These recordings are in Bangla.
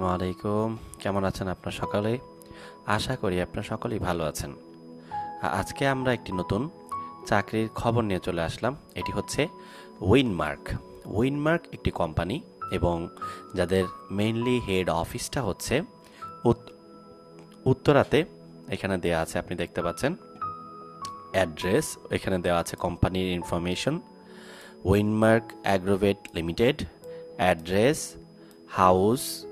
আলাইকুম। কেমন আছেন আপনার সকালে? আশা করি আপনার সকলেই ভালো আছেন। আজকে আমরা একটি নতুন চাকরির খবর নিয়ে চলে আসলাম। এটি হচ্ছে উইনমার্ক উইনমার্ক একটি কোম্পানি এবং যাদের মেইনলি হেড অফিসটা হচ্ছে উত- উত্তরাতে। এখানে দেয়া আছে, আপনি দেখতে পাচ্ছেন অ্যাড্রেস এখানে দেওয়া আছে কোম্পানির information Winmark Agrovet limited address house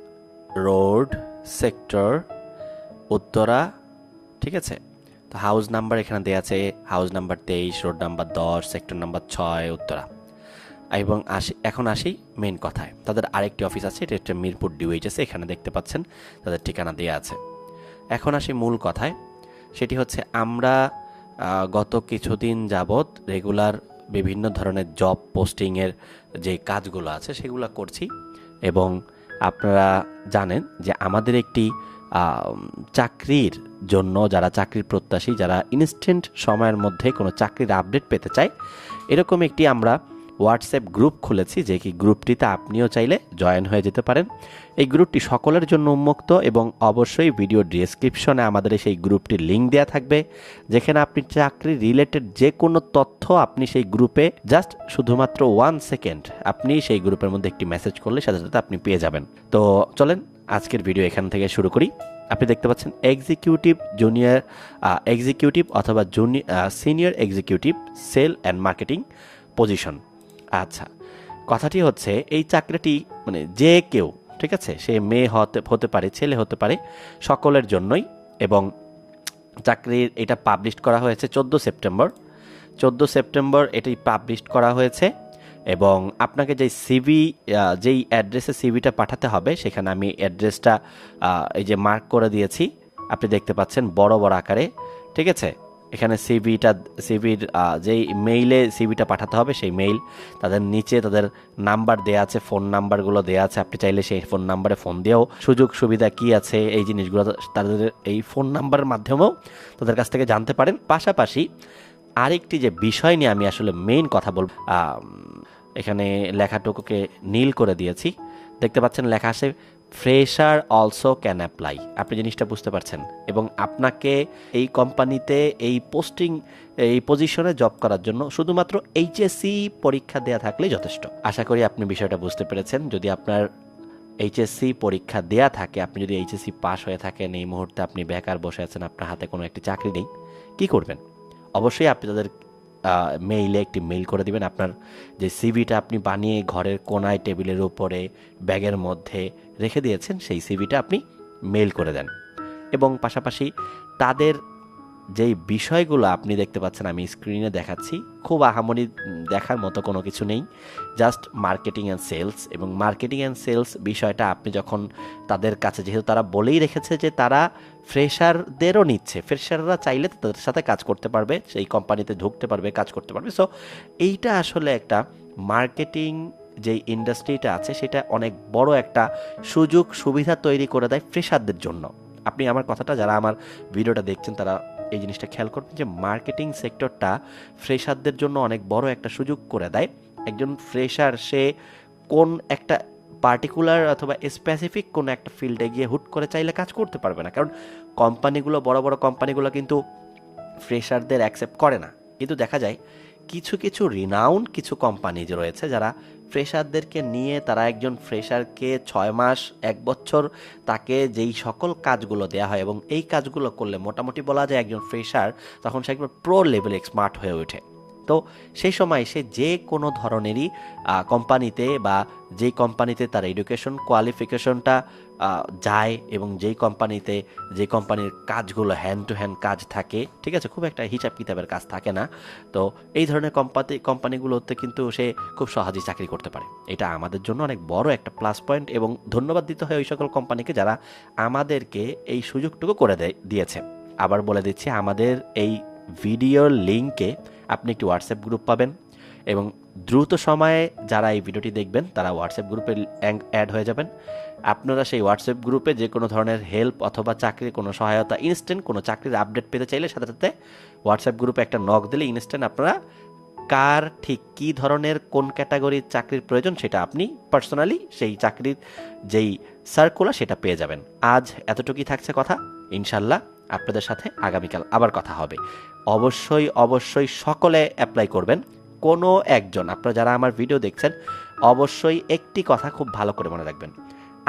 road, sector, Uttara, ঠিক আছে? তো হাউস নাম্বার এখানে দেওয়া আছে হাউস নাম্বার তেইশ রোড নাম্বার দশ সেক্টর নাম্বার ছয়, উত্তরা। এবং আসি, এখন আসি মেন কথায়। তাদের আরেকটি অফিস আছে, এটা হচ্ছে মিরপুর ডিউএইচএস এখানে দেখতে পাচ্ছেন, তাদের ঠিকানা দেওয়া আছে। এখন আসি মূল কথায়, সেটি হচ্ছে আমরা গত কিছুদিন যাবৎ রেগুলার বিভিন্ন ধরনের জব পোস্টিংয়ের যে কাজগুলো আছে, সেগুলো করছি। এবং আপনারা জানেন যে আমাদের একটি চাকরির জন্য, যারা চাকরির প্রত্যাশী, যারা ইনস্ট্যান্ট সময়ের মধ্যে কোনো চাকরির আপডেট পেতে চায়, এরকম একটি আমরা হোয়াটসঅ্যাপ গ্রুপ খুলেছি যে কি গ্রুপটিতে আপনিও চাইলে জয়েন হয়ে যেতে পারেন। এই গ্রুপটি সকলের জন্য উন্মুক্ত এবং অবশ্যই ভিডিও ডিসক্রিপশনে আমাদের সেই গ্রুপটির লিঙ্ক দেওয়া থাকবে, যেখানে আপনি চাকরি রিলেটেড যে কোনো তথ্য আপনি সেই গ্রুপে জাস্ট শুধুমাত্র ওয়ান সেকেন্ড আপনি সেই গ্রুপের মধ্যে একটি মেসেজ করলে সাথে সাথে আপনি পেয়ে যাবেন। তো চলেন আজকের ভিডিও এখান থেকে শুরু করি। আপনি দেখতে পাচ্ছেন এক্সিকিউটিভ জুনিয়র এক্সিকিউটিভ অথবা junior senior executive sale and marketing position আচ্ছা কথাটি হচ্ছে এই চাকরিটি মানে যে কেউ, ঠিক আছে? সে মেয়ে হতে হতে পারে, ছেলে হতে পারে, সকলের জন্যই এবং চাকরির এটা পাবলিশ করা হয়েছে চোদ্দ সেপ্টেম্বর। চোদ্দ সেপ্টেম্বর এটি পাবলিশ করা হয়েছে এবং আপনাকে যেই সিভি যেই অ্যাড্রেসে সিভিটা পাঠাতে হবে, সেখানে আমি অ্যাড্রেসটা এই যে মার্ক করে দিয়েছি। আপনি দেখতে পাচ্ছেন বড় বড় আকারে, ঠিক আছে? এখানে সিভিটা সিভির যেই মেইলে সিভিটা পাঠাতে হবে, সেই মেইল তাদের নিচে তাদের নাম্বার দেওয়া আছে ফোন নাম্বারগুলো দেওয়া আছে। আপনি চাইলে সেই ফোন নাম্বারে ফোন দিয়েও সুযোগ, সুবিধা কি আছে, এই জিনিসগুলো তাদের এই ফোন নাম্বারের মাধ্যমেও তাদের কাছ থেকে জানতে পারেন। পাশাপাশি আরেকটি যে বিষয় নিয়ে আমি আসলে মেইন কথা বলব এখানে লেখাটুকুকে নীল করে দিয়েছি। দেখতে পাচ্ছেন লেখা আছে ফ্রেশার অলসো ক্যান অ্যাপ্লাই আপনি জিনিসটা বুঝতে পারছেন। এবং আপনাকে এই কোম্পানিতে এই পোস্টিং এই পজিশনে জব করার জন্য শুধুমাত্র এইচএসসি পরীক্ষা দেওয়া থাকলেই যথেষ্ট। আশা করি আপনি বিষয়টা বুঝতে পেরেছেন। যদি আপনার এইচএসসি পরীক্ষা দেয়া থাকে, আপনি যদি এইচএসসি পাস হয়ে থাকেন, এই মুহূর্তে আপনি বেকার বসে আছেন, আপনার হাতে কোনো একটি চাকরি নেই, কি করবেন? অবশ্যই আপনি তাদের মেইলে একটি মেইল করে দিবেন। আপনার যে সিভিটা আপনি বানিয়ে ঘরের কোনায়, টেবিলের উপরে, ব্যাগের মধ্যে রেখে দিয়েছেন, সেই সিভিটা আপনি মেইল করে দেন। এবং পাশাপাশি তাদের যেই বিষয়গুলো আপনি দেখতে পাচ্ছেন আমি স্ক্রিনে দেখাচ্ছি, খুব আহামরি দেখার মতো কোনো কিছু নেই। জাস্ট মার্কেটিং অ্যান্ড সেলস এবং মার্কেটিং অ্যান্ড সেলস বিষয়টা আপনি যখন তাদের কাছে, যেহেতু তারা বলেই রেখেছে যে তারা ফ্রেশারদেরও নিচ্ছে ফ্রেশাররা চাইলে তাদের সাথে কাজ করতে পারবে, সেই কোম্পানিতে ঢুকতে পারবে, কাজ করতে পারবে। সো এইটা আসলে একটা মার্কেটিং যেই ইন্ডাস্ট্রিটা আছে, সেটা অনেক বড় একটা সুযোগ সুবিধা তৈরি করে দেয় ফ্রেশারদের জন্য। আপনি আমার কথাটা, যারা আমার ভিডিওটা দেখছেন, তারা এই জিনিসটা খেয়াল করবেন যে মার্কেটিং সেক্টরটা ফ্রেশারদের জন্য অনেক বড় একটা সুযোগ করে দেয়। একজন ফ্রেশার, সে কোন একটা পার্টিকুলার অথবা স্পেসিফিক কোনো একটা ফিল্ডে গিয়ে হুট করে চাইলে কাজ করতে পারবে না। কারণ কোম্পানিগুলো, বড় বড় কোম্পানিগুলো কিন্তু ফ্রেশারদের অ্যাকসেপ্ট করে না। কিন্তু দেখা যায় কিছু কিছু রিনাউন্ড কিছু কোম্পানি রয়েছে যারা ফ্রেশারদেরকে নিয়ে তারা একজন ফ্রেশারকে ছয় মাস, এক বছর তাকে যেই সকল কাজগুলো দেওয়া হয় এবং এই কাজগুলো করলে মোটামুটি বলা যায় একজন ফ্রেশার তখন সে একবার প্রো লেভেলে স্মার্ট হয়ে ওঠে। তো সেই সময় সে যে কোনো ধরনেরই কোম্পানিতে বা যে কোম্পানিতে তার এডুকেশন কোয়ালিফিকেশনটা যায় এবং যেই কোম্পানিতে যে কোম্পানির কাজগুলো হ্যান্ড টু হ্যান্ড কাজ থাকে, ঠিক আছে, খুব একটা হিসাব কিতাবের কাজ থাকে না, তো এই ধরনের কোম্পানি কোম্পানিগুলোতে কিন্তু সে খুব সহজেই চাকরি করতে পারে। এটা আমাদের জন্য অনেক বড় একটা প্লাস পয়েন্ট এবং ধন্যবাদ দিতে হয় ওই সকল কোম্পানিকে যারা আমাদেরকে এই সুযোগটুকু করে দেয়, দিয়েছে। আবার বলে দিচ্ছি, আমাদের এই ভিডিওর লিঙ্কে আপনি একটি হোয়াটসঅ্যাপ গ্রুপ পাবেন এবং দ্রুত সময়ে যারা এই ভিডিওটি দেখবেন, তারা হোয়াটসঅ্যাপ গ্রুপে অ্যাড হয়ে যাবেন। আপনারা সেই হোয়াটসঅ্যাপ গ্রুপে যে কোনো ধরনের হেল্প অথবা চাকরির কোনো সহায়তা ইনস্ট্যান্ট কোনো চাকরির আপডেট পেতে চাইলে সাথে সাথে হোয়াটসঅ্যাপ গ্রুপে একটা নক দিলে ইনস্ট্যান্ট আপনারা কার ঠিক কী ধরনের, কোন ক্যাটাগরির চাকরির প্রয়োজন সেটা আপনি পার্সোনালি সেই চাকরির যেই সার্কুলার সেটা পেয়ে যাবেন। আজ এতটুকুই থাকছে কথা। ইনশাল্লাহ আপনাদের সাথে আগামীকাল আবার কথা হবে। অবশ্যই অবশ্যই সকলে অ্যাপ্লাই করবেন। কোনো একজন, আপনারা যারা আমার ভিডিও দেখছেন, অবশ্যই একটি কথা খুব ভালো করে মনে রাখবেন।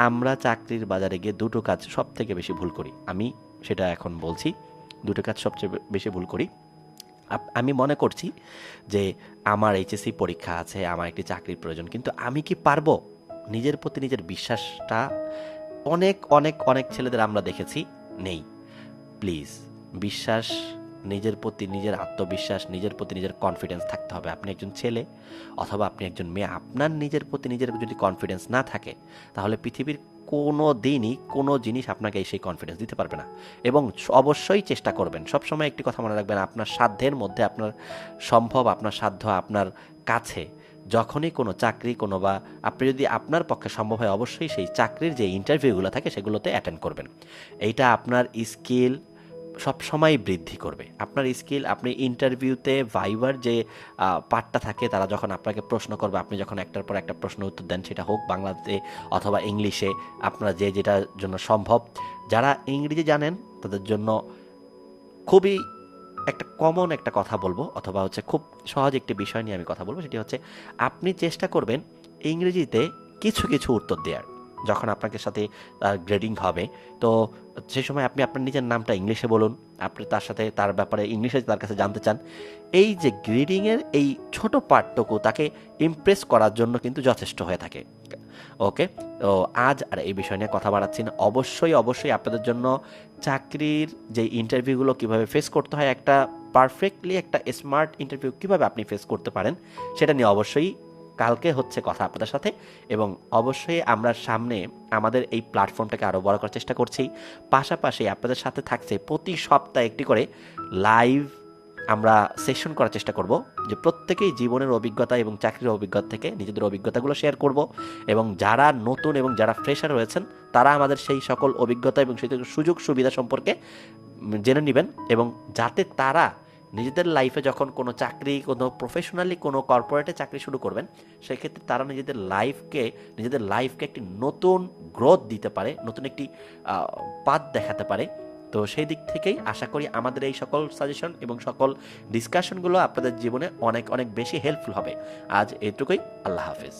আমরা চাকরির বাজারে গিয়ে দুটো কাজ সব থেকে বেশি ভুল করি। আমি সেটা এখন বলছি, দুটো কাজ সবচেয়ে বেশি ভুল করি। আমি মনে করছি যে আমার এইচএসসি পরীক্ষা আছে, আমার একটি চাকরির প্রয়োজন, কিন্তু আমি কি পারব? নিজের প্রতি নিজের বিশ্বাসটা অনেক অনেক অনেক ছেলেদের আমরা দেখেছি, নেই। প্লিজ বিশ্বাস নিজের প্রতি নিজের আত্মবিশ্বাস, নিজের প্রতি নিজের কনফিডেন্স থাকতে হবে। আপনি একজন ছেলে অথবা আপনি একজন মেয়ে, আপনার নিজের প্রতি নিজের যদি কনফিডেন্স না থাকে, তাহলে পৃথিবীর কোনো দিনই কোনো জিনিস আপনাকে সেই কনফিডেন্স দিতে পারবে না। এবং অবশ্যই চেষ্টা করবেন, সবসময় একটি কথা মনে রাখবেন, আপনার সাধ্যের মধ্যে আপনার সম্ভব, আপনার সাধ্য, আপনার কাছে যখনই কোনো চাকরি, কোনো বা আপনি যদি আপনার পক্ষে সম্ভব হয়, অবশ্যই সেই চাকরির যে ইন্টারভিউগুলো থাকে, সেগুলোতে অ্যাটেন্ড করবেন। এইটা আপনার স্কিল সবসময় বৃদ্ধি করবে। আপনার স্কিল, আপনি ইন্টারভিউতে ভাইবার যে পার্টটা থাকে, তারা যখন আপনাকে প্রশ্ন করবে, আপনি যখন একটার পর একটা প্রশ্ন উত্তর দেন, সেটা হোক বাংলাতে অথবা ইংলিশে, আপনারা যে যেটার জন্য সম্ভব। যারা ইংরেজি জানেন, তাদের জন্য খুবই একটা কমন একটা কথা বলব, অথবা হচ্ছে খুব সহজ একটি বিষয় নিয়ে আমি কথা বলব, সেটি হচ্ছে, আপনি চেষ্টা করবেন ইংরেজিতে কিছু কিছু উত্তর দেওয়ার যখন আপনাকে সাথে গ্রেডিং হবে। তো সেই সময় আপনি আপনার নিজের নামটা ইংলিশে বলুন, আপনি তার সাথে তার ব্যাপারে ইংলিশে তার কাছে জানতে চান। এই যে গ্রিডিংয়ের এই ছোট পার্টটুকু তাকে ইমপ্রেস করার জন্য কিন্তু যথেষ্ট হয়ে থাকে। ওকে? তো আজ আর এই বিষয় নিয়ে কথা বাড়াচ্ছি না। অবশ্যই অবশ্যই আপনাদের জন্য চাকরির যে ইন্টারভিউগুলো কীভাবে ফেস করতে হয়, একটা পারফেক্টলি একটা স্মার্ট ইন্টারভিউ কীভাবে আপনি ফেস করতে পারেন, সেটা নিয়ে অবশ্যই কালকে হচ্ছে কথা আপনাদের সাথে এবং অবশ্যই আমরা সামনে আমাদের এই প্ল্যাটফর্মটাকে আরও বড় করার চেষ্টা করছি। পাশাপাশি আপনাদের সাথে থাকছে প্রতি সপ্তাহে একটি করে লাইভ আমরা সেশন করার চেষ্টা করব, যে প্রত্যেকেই জীবনের অভিজ্ঞতা এবং চাকরির অভিজ্ঞতা থেকে নিজেদের অভিজ্ঞতাগুলো শেয়ার করব এবং যারা নতুন এবং যারা ফ্রেশার রয়েছেন, তারা আমাদের সেই সকল অভিজ্ঞতা এবং সেই সুযোগ সুবিধা সম্পর্কে জেনে নেবেন এবং যাতে তারা নিজেদের লাইফে যখন কোনো চাকরি, কোনো প্রফেশনালি কোনো কর্পোরেটে চাকরি শুরু করবেন, সেক্ষেত্রে তারা নিজেদের লাইফকে নিজেদের লাইফকে একটি নতুন গ্রোথ দিতে পারে, নতুন একটি পাথ দেখাতে পারে। তো সেই দিক থেকেই আশা করি আমাদের এই সকল সাজেশন এবং সকল ডিসকাশনগুলো আপনাদের জীবনে অনেক অনেক বেশি হেল্পফুল হবে। আজ এটুকুই, আল্লাহ হাফেজ।